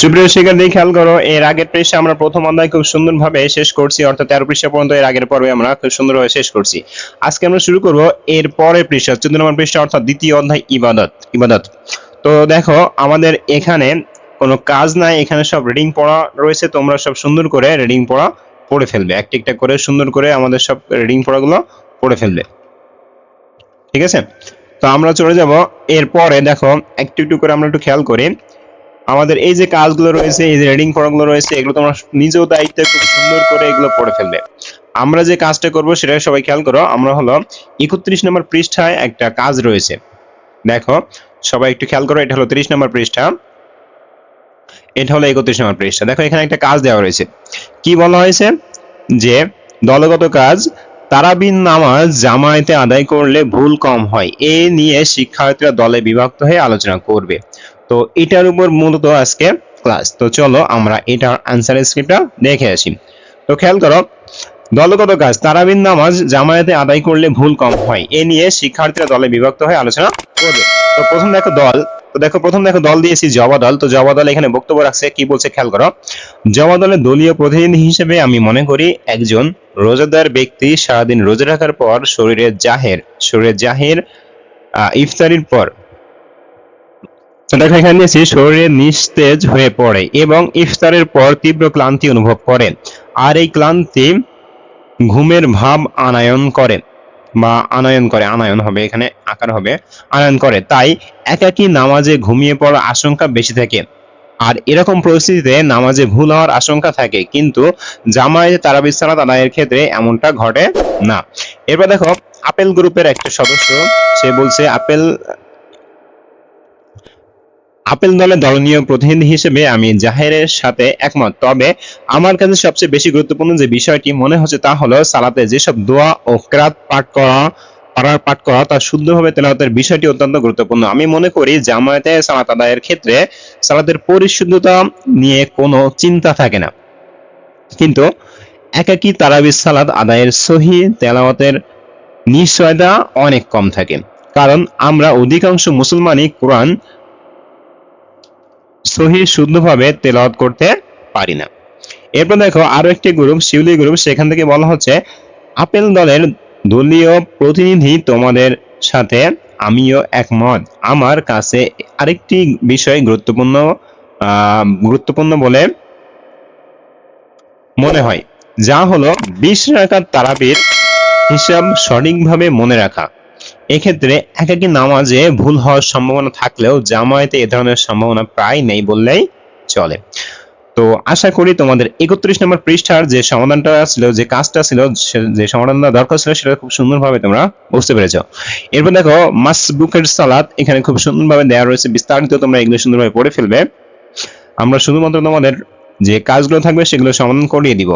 সুপ্রিয় শিক্ষার্থী, খেয়াল করো, এর আগের পৃষ্ঠা আমরা প্রথম অধ্যায় খুব সুন্দরভাবে শেষ করছি, অর্থাৎ তেরো পৃষ্ঠা পর্যন্ত এর আগের পর্বে আমরা খুব সুন্দরভাবে শেষ করছি। আজকে আমরা শুরু করব এর পরের পৃষ্ঠা, চোদ্দ নম্বর পৃষ্ঠা, অর্থাৎ দ্বিতীয় অধ্যায়, ইবাদত ইবাদত। তো দেখো, আমাদের এখানে কোনো কাজ নাই, এখানে সব রিডিং পড়া রয়েছে, তোমরা সব সুন্দর করে রিডিং পড়া পড়ে ফেলবে। একটা একটা করে সুন্দর করে আমাদের সব রিডিং পড়াগুলো পড়ে ফেলবে। ঠিক আছে? তো আমরা চলে যাব এরপরে দেখো, একটু একটু করে আমরা একটু খেয়াল করি। আমাদের এই যে কাজগুলো রয়েছে, এই যে রিডিং পড়াগুলো রয়েছে, এগুলো তোমরা নিজেও দায়িত্বে খুব সুন্দর করে এগুলো পড়ে ফেলবে। আমরা যে কাজটা করব সেটা সবাই খেয়াল করো, আমরা হলো একত্রিশ নম্বর পৃষ্ঠায় একটা কাজ রয়েছে। দেখো, সবাই একটু খেয়াল করো, এটা হলো তিরিশ নম্বর পৃষ্ঠা। এটা হলো একত্রিশ নম্বর পৃষ্ঠা। দেখো, এখানে একটা কাজ দেওয়া রয়েছে। কি বলা হয়েছে? যে দলগত কাজ, তারাবিন নামাজ জামায়াতে আদায় করলে ভুল কম হয়। এ নিয়ে শিক্ষার্থীরা দলে বিভক্ত হয়ে আলোচনা করবে। তো এটার উপর মূলত আজকে ক্লাস তো চলো আমরা এটার আনসার স্ক্রিপ্টটা দেখে আসি। তো খেয়াল করো, দলগত কাজ, তারাবিন নামাজ জামায়াতে আদায় করলে ভুল কম হয়। এ নিয়ে শিক্ষার্থীরা দলে বিভক্ত হয়ে আলোচনা করবে। তো প্রথম দেখো দল। তো দেখো প্রথম দেখো দল দিয়েছি জবা দল। তো জবা দল এখানে বক্তব্য রাখছে, কি বলছে খেয়াল করো। জবা দলের দলীয় প্রতিনিধি হিসেবে আমি মনে করি একজন রোজাদার ব্যক্তি সারাদিন রোজা রাখার পর শরীরের জাহের শরীরের জাহের ইফতারির পর দেখো, এখানে নিয়েছি, শরীরে নিস্তেজ হয়ে পড়ে এবং ইফতারের পর তীব্র ক্লান্তি অনুভব করে। আর এই ক্লান্তি ঘুমের ভাব আনায়ন করে বা আনয়ন করে, আনায়ন হবে, এখানে আকার হবে, আনয়ন করে। তাই একাকী নামাজে ঘুমিয়ে পড়ার আশঙ্কা বেশি থাকে। আর এরকম পরিস্থিতিতে নামাজে ভুল হওয়ার আশঙ্কা থাকে, কিন্তু জামায়াতে তারাবির সালাত আদায়ের ক্ষেত্রে এমনটা ঘটে না। এরপর দেখো, আপেল গ্রুপের একটা সদস্য, সে বলছে, আপেল আপেল দলের দলনীয় প্রতিনিধি হিসেবে আমি জাহেরের সাথে একমত। তবে আমার কাছে সবচেয়ে বেশি গুরুত্বপূর্ণ যে বিষয়টি মনে হচ্ছে তা হলো সালাতে যেসব দোয়া ও ক্রাত পাঠ করা পারার পাঠ করা, তা শুদ্ধভাবে তেলাওয়াতের বিষয়টি অত্যন্ত গুরুত্বপূর্ণ। আমি মনে করি জামায়াতে সালাত আদায়ের ক্ষেত্রে সালাতের পরিশুদ্ধতা নিয়ে কোনো চিন্তা থাকে না। কিন্তু একাকী তারাবির সালাত আদায়ের সহি তেলাওয়াতের নিশ্চয়তা অনেক কম থাকে। কারণ আমরা অধিকাংশ মুসলমানই কোরআন সহি শুদ্ধভাবে তেলাওয়াত করতে পারি না। এরপর দেখো আরও একটি গ্রুপ শিউলি গ্রুপ সেখান থেকে বলা হচ্ছে, আপেল দলের দলীয় প্রতিনিধি তোমাদের সাথে আমিও একমত। আমার কাছে আরেকটি বিষয় গুরুত্বপূর্ণ গুরুত্বপূর্ণ বলে মনে হয়, যা হলো বিশ রাকাত তারাবির হিসাব সঠিকভাবে মনে রাখা। এক্ষেত্রে একাকী নামাজে ভুল হওয়ার সম্ভাবনা থাকলেও জামায়াতে এ ধরনের সম্ভাবনা প্রায় নেই বললেই চলে। তো আশা করি তোমাদের একত্রিশ নম্বর পৃষ্ঠার যে সমাধানটা ছিল, যে কাজটা ছিল যে সমাধানটা দরকার ছিল, সেটা খুব সুন্দরভাবে তোমরা বুঝতে পেরেছ। এরপর দেখো, মাসবুকের সালাদ এখানে খুব সুন্দরভাবে দেওয়া রয়েছে, বিস্তারিত তোমরা এগুলো সুন্দরভাবে পড়ে ফেলবে। আমরা শুধুমাত্র তোমাদের যে কাজগুলো থাকবে, সেগুলো সমাধান করিয়ে দিব।